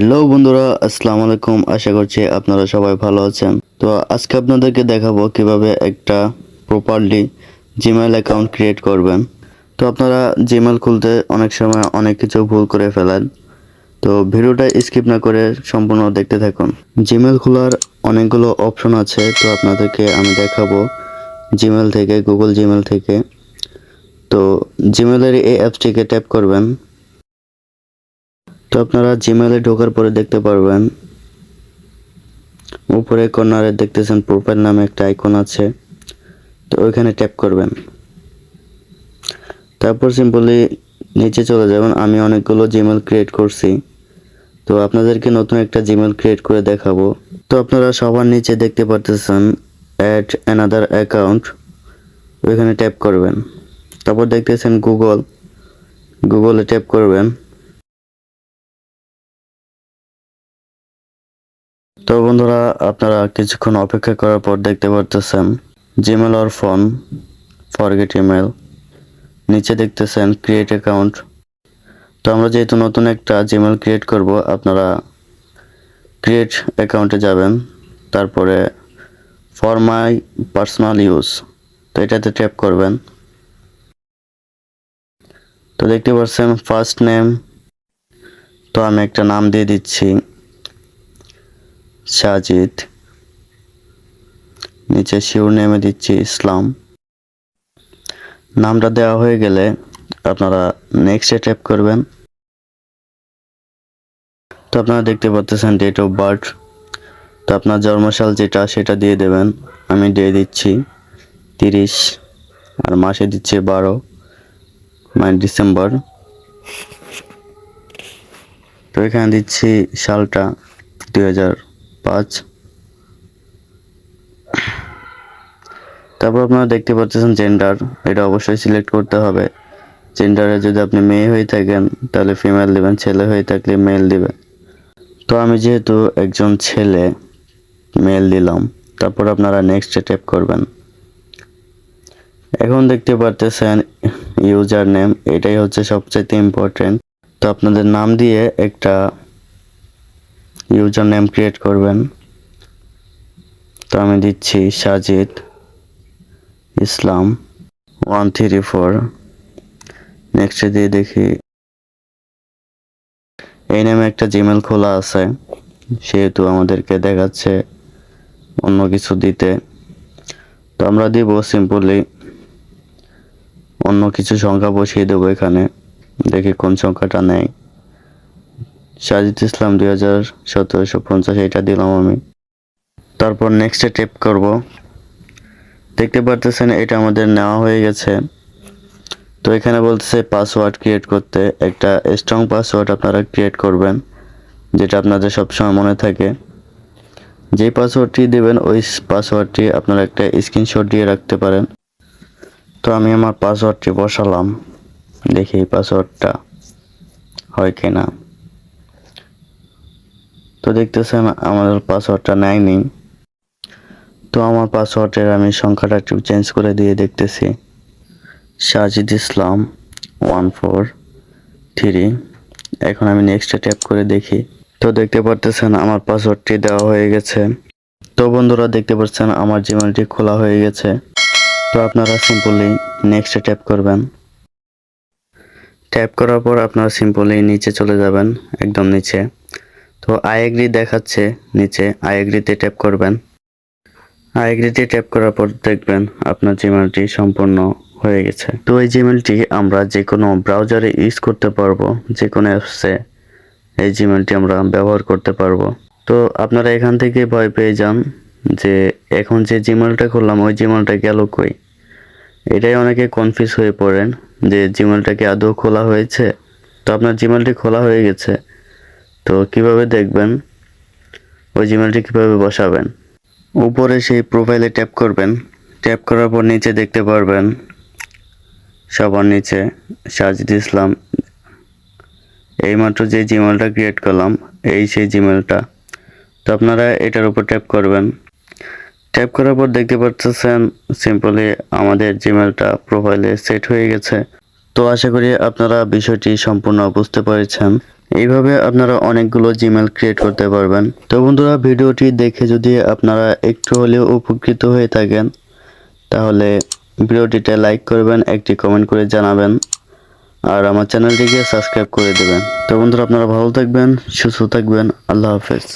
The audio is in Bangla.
হ্যালো বন্ধুরা, আসসালামু আলাইকুম। আশা করছি আপনারা সবাই ভালো আছেন। তো আজকে আপনাদেরকে দেখাবো কীভাবে একটা প্রপারলি জিমেল অ্যাকাউন্ট ক্রিয়েট করবেন। তো আপনারা জিমেল খুলতে অনেক সময় অনেক কিছু ভুল করে ফেলেন। তো ভিডিওটা স্কিপ না করে সম্পূর্ণ দেখতে থাকুন। জিমেল খোলার অনেকগুলো অপশন আছে, তো আপনাদেরকে আমি দেখাবো জিমেল থেকে গুগল জিমেল থেকে। তো জিমেলের এই অ্যাপসটিকে ট্যাপ করবেন। তো আপনারা জিমেলে ঢোকার পরে দেখতে পারবেন। উপরে কর্নারে দেখতেছেন প্রোফাইল নামে একটা আইকন আছে। তো ওইখানে ট্যাপ করবেন। তারপর সিম্পলি নিচে চলে যাবেন। আমি অনেকগুলো জিমেল ক্রিয়েট করছি। তো আপনাদেরকে নতুন একটা জিমেল ক্রিয়েট করে দেখাবো। তো আপনারা সবার নিচে দেখতে পারতেছেন অ্যাড অ্যানাদার অ্যাকাউন্ট ওইখানে ট্যাপ করবেন। তারপর দেখতেছেন গুগল গুগলে ট্যাপ করবেন। তো বন্ধুরা, আপনারা কিছুক্ষণ অপেক্ষা করার পর দেখতে পারতেছেন Gmail or phone forget email নিচে দেখতেছেন ক্রিয়েট অ্যাকাউন্ট তো আমরা যেহেতু নতুন একটা জিমেল ক্রিয়েট করব, আপনারা ক্রিয়েট অ্যাকাউন্টে যাবেন, তারপরে ফর মাই পার্সোনাল ইউজ তো এটাতে ট্যাপ করবেন। তো দেখতে পাচ্ছেন ফার্স্ট নেম তো আমি একটা নাম দিয়ে দিচ্ছি। সাজিদ। নিচে শিউর নেমে দিচ্ছি, ইসলাম। নামটা দেওয়া হয়ে গেলে আপনারা নেক্সটে ট্যাপ করবেন। তো আপনারা দেখতে পাচ্ছেন ডেট অফ বার্থ তো আপনার জন্মসাল যেটা, সেটা দিয়ে দেবেন। আমি দিয়ে দিচ্ছি তিরিশ আর মাসে দিচ্ছি বারো। মানে ডিসেম্বর। তো এখানে দিচ্ছি সালটা দুই হাজার পাঁচ। তারপর আপনারা দেখতে পাচ্ছেন জেন্ডার এটা অবশ্যই সিলেক্ট করতে হবে। জেন্ডারে যদি আপনি মেয়ে হয়ে থাকেন, তাহলে ফিমেল দিবেন, ছেলে হয়ে থাকলে মেল দিবেন তো আমি যেহেতু একজন ছেলে মেল দিলাম, তারপর আপনারা নেক্সটে ট্যাপ করবেন। এখন দেখতে পারতেছেন ইউজার নেম এটাই হচ্ছে সবচেয়ে ইম্পর্টেন্ট তো আপনাদের নাম দিয়ে একটা ইউজার নেম ক্রিয়েট করবেন। তো আমি দিচ্ছি Sajid Islam one three four. নেক্সটে দিয়ে দেখি, এই নামে একটা জিমেল খোলা আছে, সেহেতু আমাদেরকে দেখাচ্ছে অন্য কিছু দিতে। তো আমরা দিব সিম্পলি অন্য কিছু সংখ্যা বসিয়ে দেবো এখানে, দেখি কোন সংখ্যাটা নেয়। সাজিদ ইসলাম দুই হাজার সতেরোশো পঞ্চাশ এটা দিলাম আমি। তারপর নেক্সটে টেপ করব। দেখতে পারতেছেন এটা আমাদের নেওয়া হয়ে গেছে। তো এখানে বলতেছে পাসওয়ার্ড ক্রিয়েট করতে। একটা স্ট্রং পাসওয়ার্ড আপনারা ক্রিয়েট করবেন, যেটা আপনাদের সবসময় মনে থাকে। যে পাসওয়ার্ডটি দেবেন, ওই পাসওয়ার্ডটি আপনারা একটা স্ক্রিনশট দিয়ে রাখতে পারেন। তো আমি আমার পাসওয়ার্ডটি বসালাম। দেখি পাসওয়ার্ডটা হয় কিনা। তো দেখতেছেন আমার পাসওয়ার্ডটা নেয়নি তো আমার পাসওয়ার্ডের আমি সংখ্যাটা একটু চেঞ্জ করে দিয়ে দেখতেছি। Sajid Islam one four three এখন আমি নেক্সটে ট্যাপ করে দেখি। তো দেখতে পারতেছেন, আমার পাসওয়ার্ডটি দেওয়া হয়ে গেছে। তো বন্ধুরা, দেখতে পাচ্ছেন আমার জিমেলটি খোলা হয়ে গেছে। তো আপনারা সিম্পলি নেক্সটে ট্যাপ করবেন। ট্যাপ করার পর আপনারা সিম্পলি নিচে চলে যাবেন, একদম নিচে। তো আই এগ্রি দেখাচ্ছে নিচে আই এগ্রিতে ট্যাপ করবেন। আই এগ্রিতে ট্যাপ করার পর দেখবেন আপনার জিমেলটি সম্পূর্ণ হয়ে গেছে। তো এই জিমেলটি আমরা যে কোনো ব্রাউজারে ইউজ করতে পারব যে কোনো অ্যাপসে এই জিমেলটি আমরা ব্যবহার করতে পারব। তো আপনারা এখান থেকে ভয় পেয়ে যান যে এখন যে জিমেলটা করলাম, ওই জিমেলটা গেল কই? এটাই অনেকে কনফিউজ হয়ে পড়েন যে জিমেলটা কি আদৌ খোলা হয়েছে? তো আপনার জিমেলটি খোলা হয়ে গেছে। তো কীভাবে দেখবেন? ওই জিমেলটি কীভাবে বসাবেন? উপরে সেই প্রোফাইলে ট্যাপ করবেন। ট্যাপ করার পর নিচে দেখতে পারবেন সবার নিচে সাজিদ ইসলাম। এইমাত্র যে জিমেলটা ক্রিয়েট করলাম, এই সেই জিমেলটা। তো আপনারা এটার উপর ট্যাপ করবেন। ট্যাপ করার পর দেখতে পাচ্ছেন সিম্পলি আমাদের জিমেলটা প্রোফাইলে সেট হয়ে গেছে। তো আশা করি আপনারা বিষয়টি সম্পূর্ণ বুঝতে পেরেছেন। এইভাবে আপনারা অনেকগুলো জিমেল ক্রিয়েট করতে পারবেন। তো বন্ধুরা, ভিডিওটি দেখে যদি আপনারা একটু হলেও উপকৃত হয়ে থাকেন, তাহলে ভিডিওটিতে লাইক করবেন, একটি কমেন্ট করে জানাবেন, আর আমার চ্যানেলটিকে সাবস্ক্রাইব করে দেবেন। তো বন্ধুরা, আপনারা ভালো থাকবেন, সুস্থ থাকবেন, আল্লাহ হাফেজ।